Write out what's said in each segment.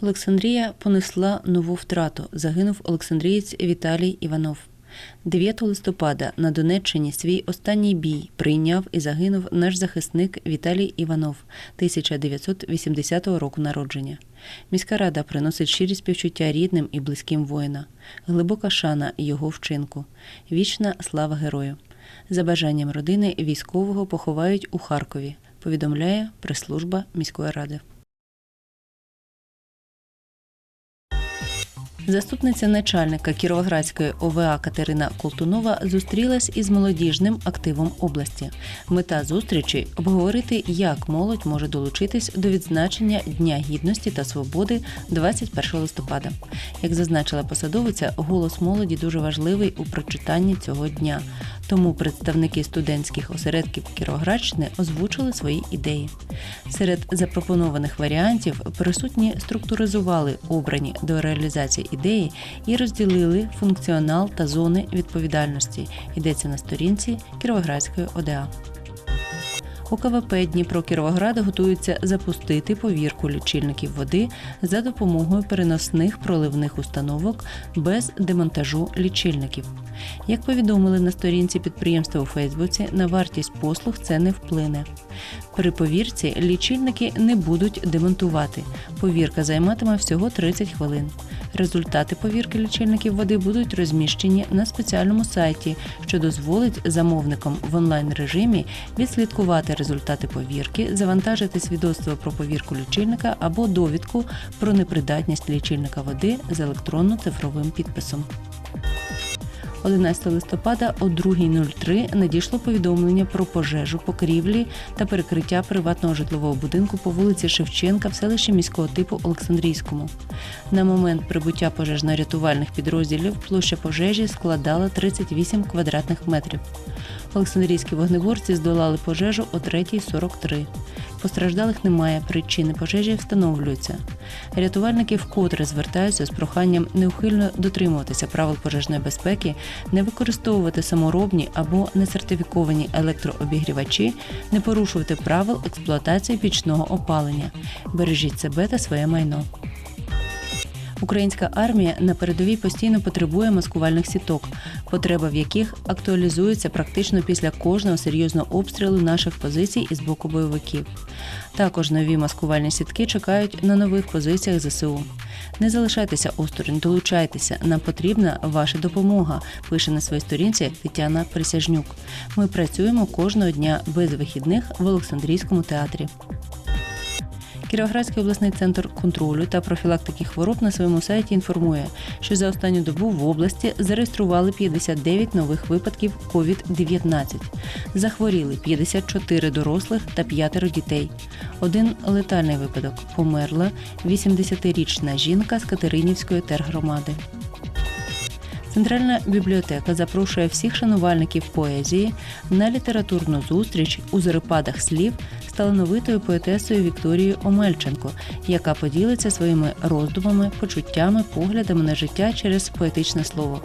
Олександрія понесла нову втрату. Загинув Олександрієць Віталій Іванов. 9 листопада на Донеччині свій останній бій прийняв і загинув наш захисник Віталій Іванов 1980 року народження. Міська рада приносить щирі співчуття рідним і близьким воїна, глибока шана його вчинку, вічна слава герою. За бажанням родини військового поховають у Харкові, повідомляє прес-служба міської ради. Заступниця начальника Кіровоградської ОВА Катерина Колтунова зустрілась із молодіжним активом області. Мета зустрічі обговорити, як молодь може долучитись до відзначення Дня гідності та свободи 21 листопада. Як зазначила посадовиця, голос молоді дуже важливий у прочитанні цього дня. Тому представники студентських осередків Кіроградщини озвучили свої ідеї. Серед запропонованих варіантів присутні структуризували обрані до реалізації ідеї і розділили функціонал та зони відповідальності. Йдеться на сторінці Кіровоградської ОДА. У КВП Дніпро Кіровограда готуються запустити повірку лічильників води за допомогою переносних проливних установок без демонтажу лічильників. Як повідомили на сторінці підприємства у Фейсбуці, на вартість послуг це не вплине. При повірці лічильники не будуть демонтувати. Повірка займатиме всього 30 хвилин. Результати повірки лічильників води будуть розміщені на спеціальному сайті, що дозволить замовникам в онлайн режимі відслідкувати результати повірки, завантажити свідоцтво про повірку лічильника або довідку про непридатність лічильника води з електронно-цифровим підписом. 11 листопада о 2.03 надійшло повідомлення про пожежу, покрівлі та перекриття приватного житлового будинку по вулиці Шевченка в селищі міського типу Олександрійському. На момент прибуття пожежно-рятувальних підрозділів площа пожежі складала 38 квадратних метрів. Олександрійські вогнеборці здолали пожежу о 3.43. Постраждалих немає, причини пожежі встановлюються. Рятувальники вкотре звертаються з проханням неухильно дотримуватися правил пожежної безпеки, не використовувати саморобні або несертифіковані електрообігрівачі, не порушувати правил експлуатації пічного опалення. Бережіть себе та своє майно. Українська армія на передовій постійно потребує маскувальних сіток, потреба в яких актуалізується практично після кожного серйозного обстрілу наших позицій із боку бойовиків. Також нові маскувальні сітки чекають на нових позиціях ЗСУ. Не залишайтеся осторонь, долучайтеся. Нам потрібна ваша допомога. Пише на своїй сторінці Тетяна Присяжнюк. Ми працюємо кожного дня без вихідних в Олександрійському театрі. Кіровоградський обласний центр контролю та профілактики хвороб на своєму сайті інформує, що за останню добу в області зареєстрували 59 нових випадків COVID-19. Захворіли 54 дорослих та 5 дітей. Один летальний випадок померла 80-річна жінка з Катеринівської тергромади. Центральна бібліотека запрошує всіх шанувальників поезії на літературну зустріч у зарипадах слів талановитою поетесою Вікторією Омельченко, яка поділиться своїми роздумами, почуттями, поглядами на життя через поетичне слово.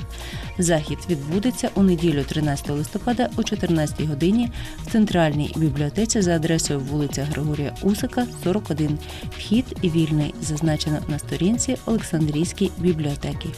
Захід відбудеться у неділю 13 листопада о 14 годині в центральній бібліотеці за адресою вулиця Григорія Усика, 41. Вхід вільний, зазначено на сторінці Олександрійської бібліотеки.